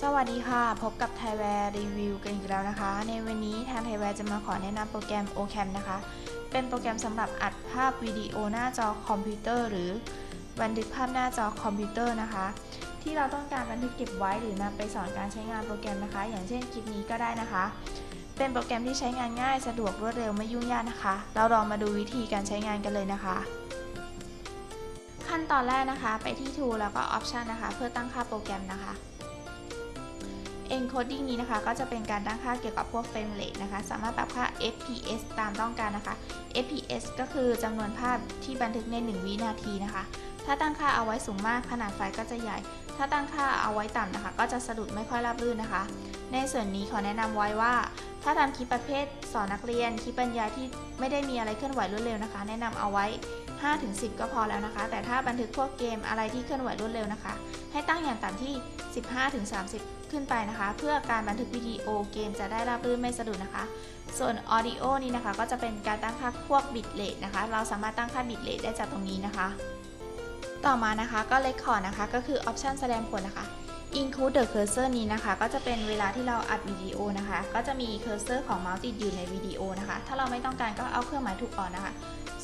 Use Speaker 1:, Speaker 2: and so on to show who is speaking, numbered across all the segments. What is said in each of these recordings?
Speaker 1: สวัสดีค่ะ พบกับไทยแวร์รีวิวกันอีกแล้วนะคะ ในวันนี้ทางไทยแวร์จะมาขอแนะนำโปรแกรม OCam นะคะ เป็นโปรแกรมสำหรับอัดภาพวิดีโอหน้าจอคอมพิวเตอร์ หรือบันทึกภาพหน้าจอคอมพิวเตอร์นะคะ ที่เราต้องการบันทึกเก็บไว้หรือนำไปสอนการใช้งานโปรแกรมนะคะ อย่างเช่นคลิปนี้ก็ได้นะคะ เป็นโปรแกรมที่ใช้งานง่ายสะดวกรวดเร็วไม่ยุ่งยากนะคะ เราลองมาดูวิธีการใช้งานกันเลยนะคะ ขั้นตอนแรกนะคะ ไปที่ Tool แล้วก็ Option นะคะ เพื่อตั้งค่าโปรแกรมนะคะ encoding นี้นะคะ ก็จะเป็นการตั้งค่าเกี่ยวกับพวก frame rate นะคะ สามารถปรับค่า fps ตามต้องการนะคะ fps ก็คือจำนวนภาพที่บันทึกใน 1 วินาทีนะคะ ถ้าตั้งค่าเอาไว้สูงมากขนาดไฟล์ก็จะใหญ่ ถ้าตั้งค่าเอาไว้ต่ำนะคะ ก็จะสะดุดไม่ค่อยราบรื่นนะคะ ในส่วนนี้ขอแนะนำไว้ว่า ถ้าทำคลิปประเภทสอนนักเรียนคลิปบรรยายที่ไม่ได้มีอะไรเคลื่อนไหวรวดเร็วนะคะ แนะนำเอาไว้ 5-10 ก็พอแล้วนะคะ แต่ถ้าบันทึกพวกเกมอะไรที่เคลื่อนไหวรวดเร็วนะคะ ให้ตั้งอย่างต่ำที่ 15-30 ขึ้นไปนะคะ เพื่อการบันทึกวิดีโอเกมจะได้ราบรื่นไม่สะดุดนะคะ ส่วน Audio นี้นะคะ ก็จะเป็นการตั้งค่าพวก Bit Rate นะคะ เราสามารถตั้งค่า Bit Rate ได้จากตรงนี้นะคะ ต่อมานะคะก็ Record นะคะ ก็คือ Option แสดงผลนะคะ Include the cursor นี้นะคะ ก็จะเป็นเวลาที่เราอัดวิดีโอนะคะ ก็จะมีเคอร์เซอร์ของเมาส์ติดอยู่ในวิดีโอนะคะ ถ้าเราไม่ต้องการก็เอาเครื่องหมายถูกออกนะคะ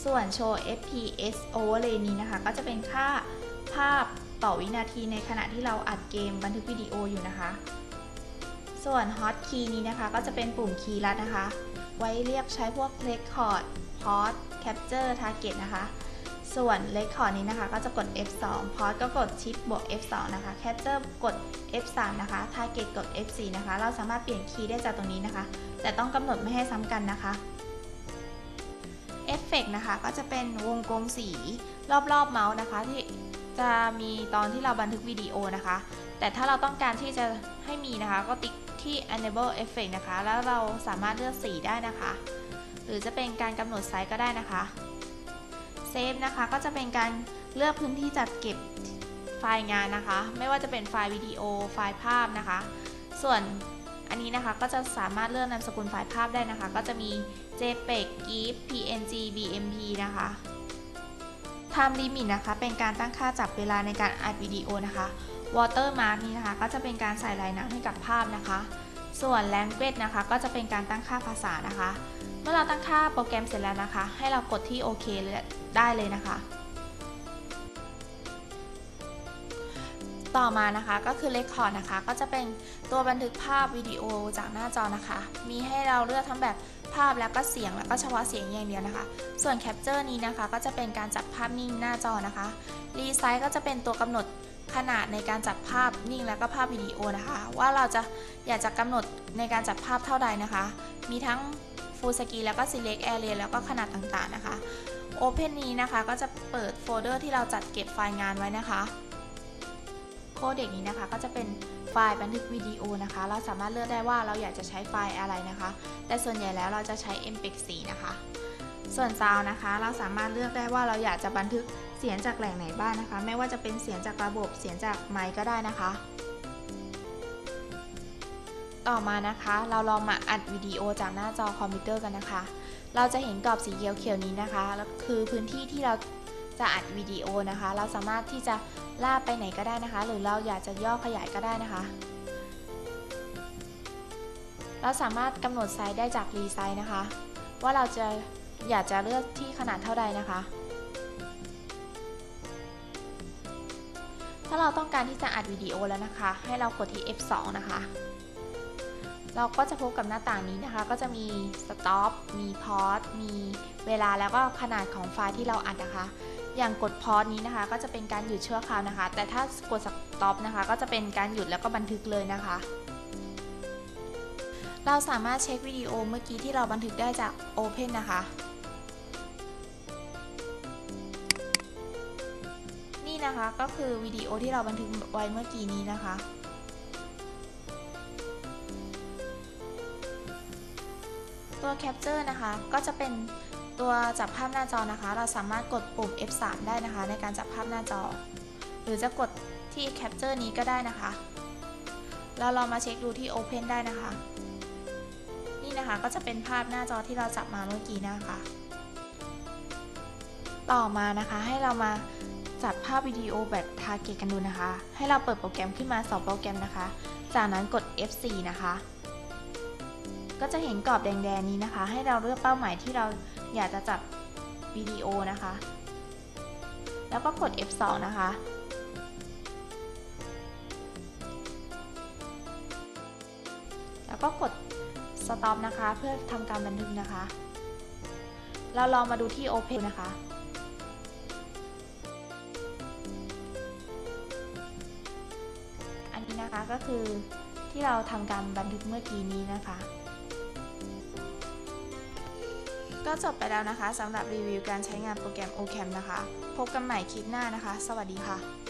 Speaker 1: ส่วน Show FPS Overlay นี้นะคะ ก็จะเป็นค่าภาพต่อวินาทีในขณะที่เราอัดเกมบันทึกวิดีโออยู่นะคะ ส่วน Hot Key นี้นะคะ ก็จะเป็นปุ่มคีย์ลัดนะคะ ไว้เรียกใช้พวก Record Pause Capture Target นะคะ ส่วน Record นี้นะคะ ก็จะกด F2 Pause ก็กด Shift บวก F2 นะคะ Capture กด F3 นะคะ Target กด F4 นะคะ เราสามารถเปลี่ยนคีย์ได้จากตรงนี้นะคะ แต่ต้องกำหนดไม่ให้ซ้ำกันนะคะ เอฟเฟกนะคะ ก็จะเป็นวงกลมสีรอบๆเมาส์นะคะ ที่จะมีตอนที่เราบันทึกวิดีโอนะคะ แต่ถ้าเราต้องการที่จะให้มีนะคะ ก็ติ๊กที่ enable effect นะคะ แล้วเราสามารถเลือกสีได้นะคะ หรือจะเป็นการกำหนดไซส์ก็ได้นะคะ Save นะคะ ก็จะเป็นการเลือกพื้นที่จัดเก็บไฟล์งานนะคะ ไม่ว่าจะเป็นไฟล์วิดีโอ ไฟล์ภาพนะคะ ส่วน อันนี้นะคะก็จะสามารถเลือกนามสกุลไฟล์ภาพได้นะคะ ก็จะมี JPEG GIF PNG BMP นะคะ Time Limit นะคะ เป็นการตั้งค่าจับเวลาในการอัดวิดีโอนะคะ Watermark นี้นะคะ ก็จะเป็นการใส่ลายน้ำให้กับภาพนะคะ ส่วน Language นะคะ ก็จะเป็นการตั้งค่าภาษานะคะ เมื่อเราตั้งค่าโปรแกรมเสร็จแล้วนะคะ ให้เรากดที่โอเคได้เลยนะคะ ต่อมานะคะก็คือ Record นะคะ ก็จะเป็นตัวบันทึกภาพวิดีโอจากหน้าจอนะคะ มีให้เราเลือกทั้งแบบภาพแล้วก็เสียงแล้วก็เฉพาะเสียงอย่างเดียวนะคะ ส่วน Capture นี้นะคะ ก็จะเป็นการจับภาพนิ่งหน้าจอนะคะ Resize ก็จะเป็นตัวกำหนดขนาดในการจับภาพนิ่งแล้วก็ภาพวิดีโอนะคะ ว่าเราจะอยากจะกำหนดในการจับภาพเท่าใดนะคะ มีทั้ง Full Screen แล้วก็ Select Area แล้วก็ขนาดต่างๆนะคะ Open นี้นะคะก็จะเปิดโฟลเดอร์ที่เราจัดเก็บไฟล์งานไว้นะคะ โคเด็กนี้นะคะ ก็จะเป็นไฟล์บันทึกวิดีโอนะคะ เราสามารถเลือกได้ว่าเราอยากจะใช้ไฟล์อะไรนะคะ แต่ส่วนใหญ่แล้วเราจะใช้ MPEG 4 นะคะ ส่วนซาวนะคะ เราสามารถเลือกได้ว่าเราอยากจะบันทึกเสียงจากแหล่งไหนบ้างนะคะ ไม่ว่าจะเป็นเสียงจากระบบเสียงจากไมค์ก็ได้นะคะ ต่อมานะคะ เราลองมาอัดวิดีโอจากหน้าจอคอมพิวเตอร์กันนะคะ เราจะเห็นกรอบสีเขียวๆนี้นะคะแล้วคือพื้นที่ที่เราจะอัดวิดีโอนะคะ เราสามารถที่จะ ลากไปไหนก็ได้นะคะ หรือเราอยากจะย่อขยายก็ได้นะคะ เราสามารถกำหนดไซส์ได้จากรีไซส์นะคะ ว่าเราจะอยากจะเลือกที่ขนาดเท่าใดนะคะ ถ้าเราต้องการที่จะอัดวิดีโอแล้วนะคะ ให้เรากดที่ F2 นะคะ เราก็จะพบกับหน้าต่างนี้นะคะ ก็จะมี stop มี pause มีเวลาแล้วก็ขนาดของไฟล์ที่เราอัดนะคะ อย่างกด pause นี้นะคะ ก็จะเป็นการหยุดชั่วคราวนะคะ แต่ถ้ากด stop นะคะ ก็จะเป็นการหยุดแล้วก็บันทึกเลยนะคะ เราสามารถเช็ควิดีโอเมื่อกี้ที่เราบันทึกได้จาก Open นะคะ นี่นะคะก็คือวิดีโอที่เราบันทึกไว้เมื่อกี้นี้นะคะตัว Capture นะคะ ก็จะเป็น ตัวจับภาพหน้าจอนะคะ เราสามารถกดปุ่ม F3 ได้นะคะ ในการจับภาพหน้าจอ หรือจะกดที่ Capture นี้ก็ได้นะคะเราลองมาเช็คดูที่ Open ได้นะคะ นี่นะคะก็จะเป็นภาพหน้าจอที่เราจับมาเมื่อกี้นะคะ ต่อมานะคะให้เรามาจัดภาพวิดีโอแบบ Target กันดูนะคะ ให้เราเปิดโปรแกรมขึ้นมา 2 โปรแกรมนะคะ จากนั้นกด F4 นะคะ ก็จะเห็นกรอบแดงๆนี้นะคะ ให้เราเลือกเป้าหมายที่เรา อยากจะจับวิดีโอนะคะ แล้วก็กด F2 นะคะ แล้วก็กด stop นะคะ เพื่อทำการบันทึกนะคะ เราลองมาดูที่ open นะคะอันนี้นะคะก็คือที่เราทำการบันทึกเมื่อกี้นี้นะคะ ก็จบไปแล้วนะคะสำหรับรีวิวการใช้งานโปรแกรม OCam นะคะ พบกันใหม่คลิปหน้านะคะ สวัสดีค่ะ